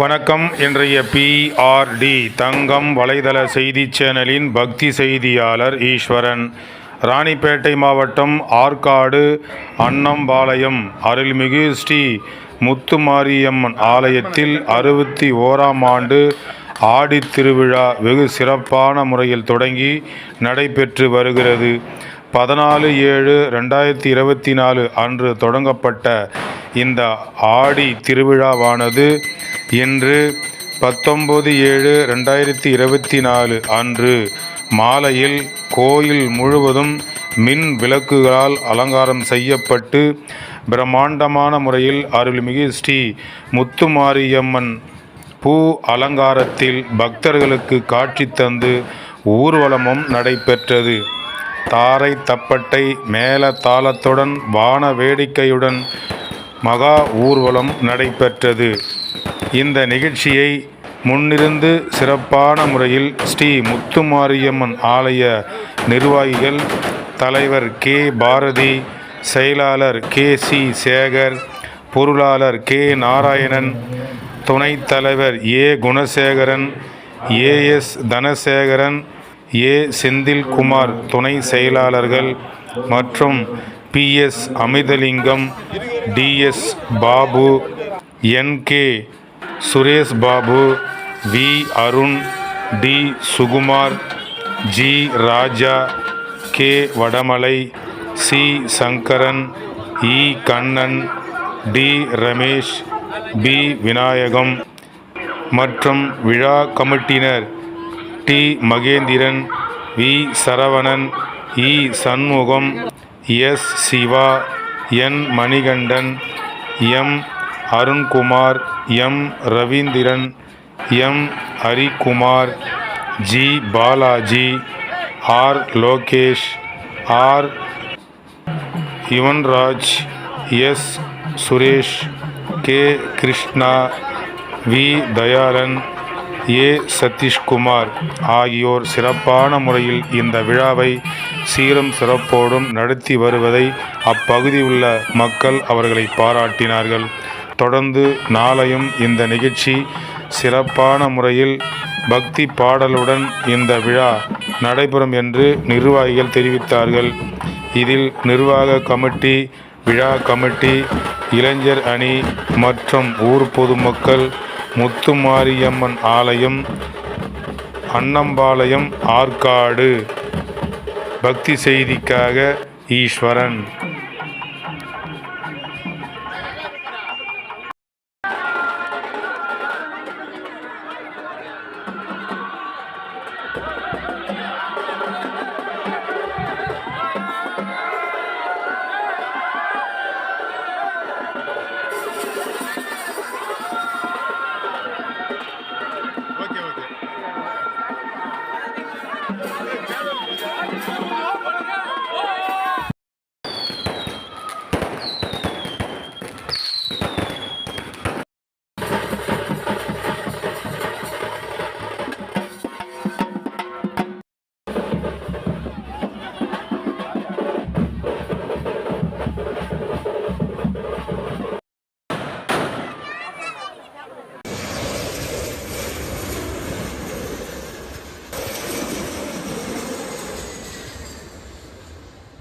வணக்கம். இன்றைய பிஆர்டி தங்கம் வலைதள செய்தி சேனலின் பக்தி செய்தியாளர் ஈஸ்வரன். ராணிப்பேட்டை மாவட்டம் ஆற்காடு அன்னம்பாளையம் அருள்மிகு ஸ்ரீ முத்துமாரியம்மன் ஆலயத்தில் அறுபத்தி ஓராம் ஆண்டு ஆடி திருவிழா வெகு சிறப்பான முறையில் தொடங்கி நடைபெற்று வருகிறது. பதினாலு ஏழு ரெண்டாயிரத்தி இருபத்தி நாலு அன்று தொடங்கப்பட்ட இந்த ஆடி திருவிழாவானது இன்று பத்தொம்பது ஏழு ரெண்டாயிரத்தி இருபத்தி நாலு அன்று மாலையில் கோயில் முழுவதும் மின் விளக்குகளால் அலங்காரம் செய்யப்பட்டு பிரம்மாண்டமான முறையில் அருள்மிகு ஸ்ரீ முத்துமாரியம்மன் பூ அலங்காரத்தில் பக்தர்களுக்கு காட்சி தந்து ஊர்வலமும் நடைபெற்றது. தாரை தப்பட்டை மேல தாளத்துடன் வான வேடிக்கையுடன் மகா ஊர்வலம் நடைபெற்றது. இந்த நிகழ்ச்சியை முன்னிருந்து சிறப்பான முறையில் ஸ்ரீ முத்துமாரியம்மன் ஆலய நிர்வாகிகள் தலைவர் கே. பாரதி செயலாளர் கே. சி. சேகர் பொருளாளர் கே. நாராயணன் துணைத் தலைவர் A. Gunasekaran AS Dhanasekaran A. Senthilkumar துணை செயலாளர்கள் மற்றும் PS Amithalingam TS Babu NK Suresh Babu V Arun T Sukumar G Raja K Vadamalai C Sankaran E Kannan T Ramesh P Vinayagam மற்றும் விழா கமிட்டினர் T Mahendran V Saravanan E Shanmugam S Siva N Manikandan M Arunkumar M Ravindran M Harikumar G Balaji R Lokesh R Yuvanraj S Suresh K Krishna V Dhayalan ஏ. சதீஷ்குமார் ஆகியோர் சிறப்பான முறையில் இந்த விழாவை சீரும் சிறப்போடும் நடத்தி வருவதை அப்பகுதி உள்ள மக்கள் அவர்களை பாராட்டினார்கள். தொடர்ந்து நாளையும் இந்த நிகழ்ச்சி சிறப்பான முறையில் பக்தி பாடலுடன் இந்த விழா நடைபெறும் என்று நிர்வாகிகள் தெரிவித்தார்கள். இதில் நிர்வாக கமிட்டி விழா கமிட்டி இளைஞர் அணி மற்றும் ஊர் பொதுமக்கள் முத்துமாரியம்மன் ஆலயம் அன்னம்பாளையம் ஆற்காடு. பக்தி செய்திக்காக ஈஸ்வரன்.